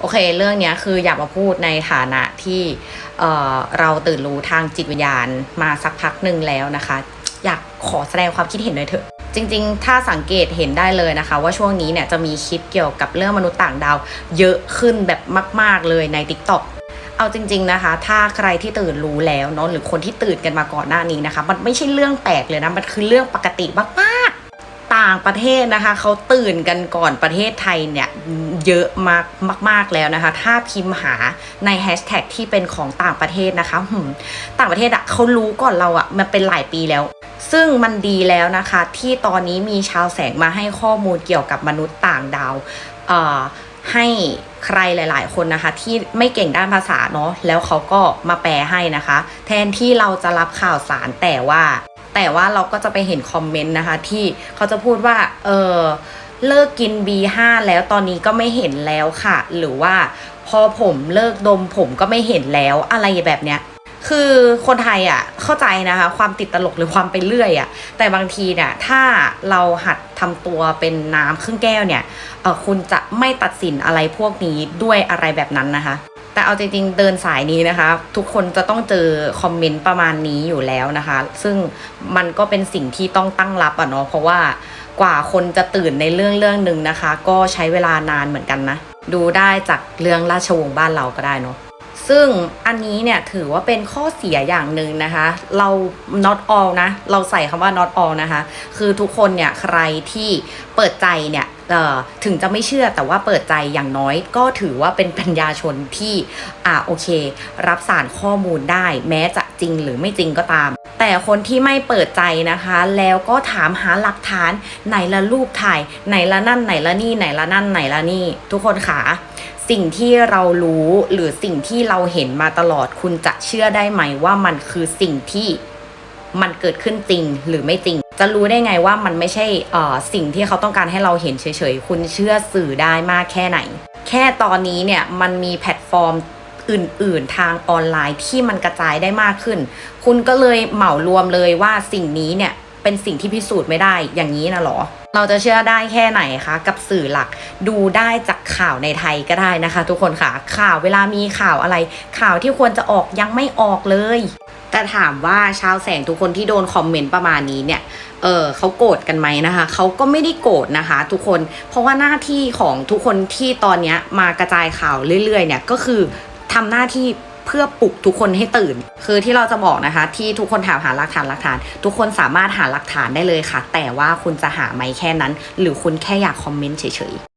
โอเค เรื่องนี้คืออยากมาพูดในฐานะที่เเราตื่นรู้ทางจิตวิญญาณมาสักพักหนึ่งแล้วนะคะ อยากขอแสดงความคิดเห็นหน่อยเถอะจริงๆ ถ้าสังเกตเห็นได้เลยนะคะ ว่าช่วงนี้เนี่ยจะมีคลิปเกี่ยวกับเรื่องมนุษย์ต่างดาว เยอะขึ้นแบบมาก ๆเลยใน t ิ k t o k เอาจริง ๆนะคะ ถ้าใครที่ตื่นรู้แล้วเนาะหรือคนที่ตื่นกันมาก่อนหน้านี้นะคะ มันไม่ใช่เรื่องแปลกเลยนะ มันคือเรื่องปกติมากๆางประเทศนะคะเขาตื่นกันก่อนประเทศไทยเนี่ยเยอะมากมาก ๆแล้วนะคะ ถ้าพิมพ์หาในแฮชแท็กที่เป็นของต่างประเทศนะคะต่างประเทศอะเขารู้ก่อนเราอะมันเป็นหลายปีแล้ว ซึ่งมันดีแล้วนะคะ ที่ตอนนี้มีชาวแสงมาให้ข้อมูลเกี่ยวกับมนุษย์ต่างดาวให้ใครหลาย ๆ คนนะคะ ที่ไม่เก่งด้านภาษาเนาะแล้วเขาก็มาแปลให้นะคะ แทนที่เราจะรับข่าวสารแต่ว่า แต่ว่าเราก็จะไปเห็นคอมเมนต์นะคะที่เขาจะพูดว่า เออเลิกกิน B5 แล้วตอนนี้ก็ไม่เห็นแล้วค่ะ หรือว่าพอผมเลิกดมผมก็ไม่เห็นแล้วอะไรแบบเนี้ยคือคนไทยอะเข้าใจนะคะ ความติดตลกหรือความไปเรื่อยอะแต่บางทีเนี่ยถ้าเราหัดทำตัวเป็นน้ำครึ่งแก้วเนี่ยเออคุณจะไม่ตัดสินอะไรพวกนี้ด้วยอะไรแบบนั้นนะคะ แต่เอาจริงๆเดินสายนี้นะคะ ทุกคนจะต้องเจอคอมเมนต์ประมาณนี้อยู่แล้วนะคะ ซึ่งมันก็เป็นสิ่งที่ต้องตั้งรับอะเนาะเพราะว่ากว่าคนจะตื่นในเรื่องเรื่องหนึ่งนะคะ ก็ใช้เวลานานเหมือนกันนะ ดูได้จากเรื่องราชวงศ์บ้านเราก็ได้เนาะซึ่งอันนี้เนี่ยถือว่าเป็นข้อเสียอย่างหนึ่งนะคะ เรา not all นะ เราใส่คำว่า not all นะคะ คือทุกคนเนี่ยใครที่เปิดใจเนี่ย ถึงจะไม่เชื่อแต่ว่าเปิดใจอย่างน้อย ก็ถือว่าเป็นปัญญาชนที่อ่าโอเค รับสารข้อมูลได้ แม้จะจริงหรือไม่จริงก็ตาม แต่คนที่ไม่เปิดใจนะคะ แล้วก็ถามหาหลักฐานไหนละรูปถ่ายไหนละนั่นไหนละนี่ไหนละนั่นไหนละนี่ ทุกคนขาสิ่งที่เรารู้หรือสิ่งที่เราเห็นมาตลอดคุณจะเชื่อได้ไหมว่ามันคือสิ่งที่ มันเกิดขึ้นจริงหรือไม่จริง จะรู้ได้ไงว่ามันไม่ใช่สิ่งที่เขาต้องการให้เราเห็นเฉยๆ คุณเชื่อสื่อได้มากแค่ไหน แค่ตอนนี้เนี่ยมันมีแพลตฟอร์มอื่น ๆ ทางออนไลน์ที่มันกระจายได้มากขึ้น คุณก็เลยเหมารวมเลยว่าสิ่งนี้เนี่ยเป็นสิ่งที่พิสูจน์ไม่ได้อย่างนี้นะหรอ เราจะเชื่อได้แค่ไหนคะกับสื่อหลัก ดูได้จากข่าวในไทยก็ได้นะคะ ทุกคนค่ะข่าวเวลามีข่าวอะไร ข่าวที่ควรจะออกยังไม่ออกเลย แต่ถามว่าชาวแสงทุกคนที่โดนคอมเมนต์ประมาณนี้เนี่ย เออเขาโกรธกันไหมนะคะ เขาก็ไม่ได้โกรธนะคะ ทุกคน เพราะว่าหน้าที่ของทุกคนที่ตอนนี้มากระจายข่าวเรื่อยๆ เนี่ยก็คือทำหน้าที่เพื่อปลุกทุกคนให้ตื่น คือที่เราจะบอกนะคะ ที่ทุกคนถามหาหลักฐานหลักฐาน ทุกคนสามารถหาหลักฐานได้เลยค่ะ แต่ว่าคุณจะหาไหมแค่นั้น หรือคุณแค่อยากคอมเมนต์เฉยๆ